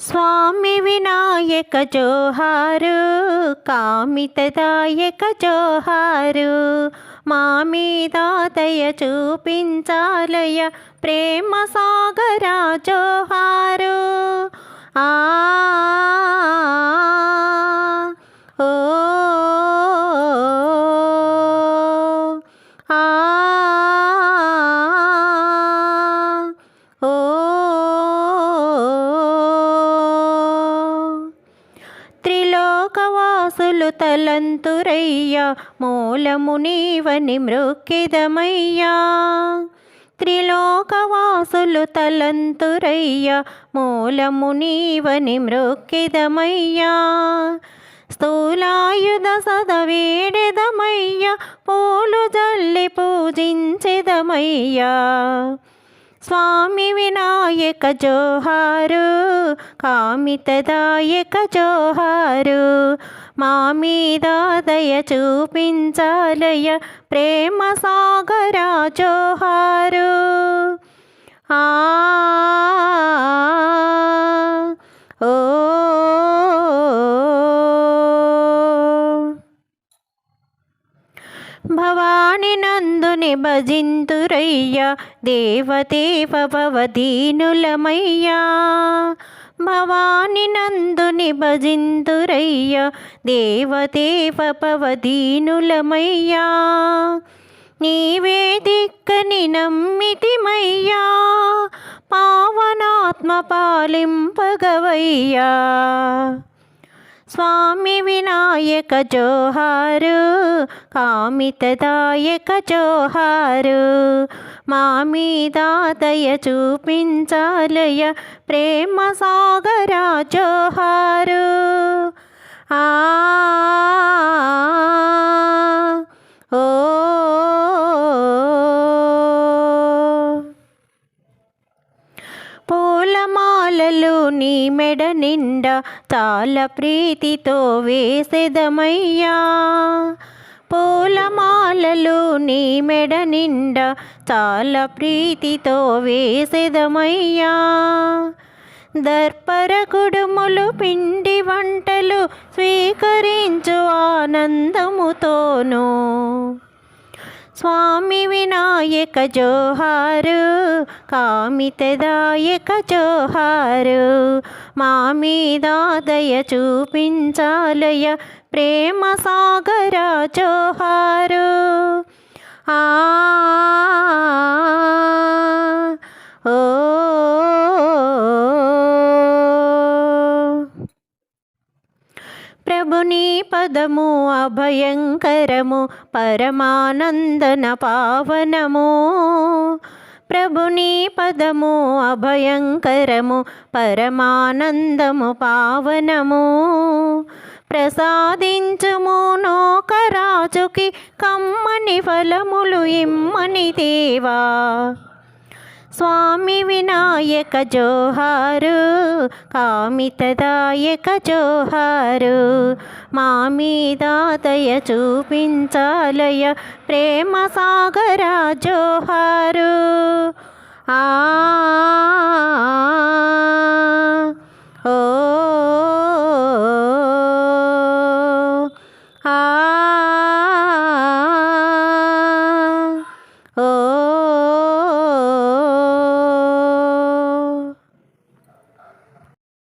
స్వామి వినాయక జోహారు కామితదాయక జోహారు. మా మీద దయ చూపించాలయ ప్రేమ సాగర జోహారు. ఆ దాసులు తలంతురయ్యా మూలము నీవని మృక్కిదమయ్యా. త్రిలోకవాసులు తలంతురయ్యా మూలము నీవని మృక్కిదమయ్యా. స్థూలాయుధ సదవేడెదమయ్య పూలు జల్లి పూజించెదమయ్యా. స్వామి వినాయక జోహారు కామితదాయక జోహారు మా మీద దయ చూపించాలయ ప్రేమ సాగరా జోహారు. ఆ ఓ భవాని నందుని భజింతురయ్య దేవదేవ భవదీనులమయ్యా. భవాని నందుని భజింతురయ్య దేవదేవ భవదీనులమయ్యా. నీవే దిక్కని నమ్మితిమయ్యా పావనాత్మ పాలింపగవయ్యా. స్వామి వినాయక జోహారు కామితదాయక జోహారు. మా మీద దయ చూపించాలయ ప్రేమ సాగర జోహారు. ఆ నీ మెడ నిండా చాలా ప్రీతితో వేసెదమయ్యా. పూలమాలలు నీ మెడ నిండా చాలా ప్రీతితో వేసెదమయ్యా. దర్పర కుడుములు పిండి వంటలు స్వీకరించు ఆనందముతోనూ. స్వామి వినాయక జోహారు కామితదాయక జోహారు. మా మీద దయ చూపించాలయ ప్రేమ సాగర జోహారు. ప్రభుని పదము అభయంకరము పరమానందన పావనము. ప్రభుని పదము అభయంకరము పరమానందము పావనము. ప్రసాదించుము నోకరాజుకి కమ్మని ఫలములు ఇమ్మని దేవా. స్వామి వినాయక జోహారు కామితదాయక జోహారు. మా మీద దయ చూపించాలయ ప్రేమ సాగర జోహారు. ఆ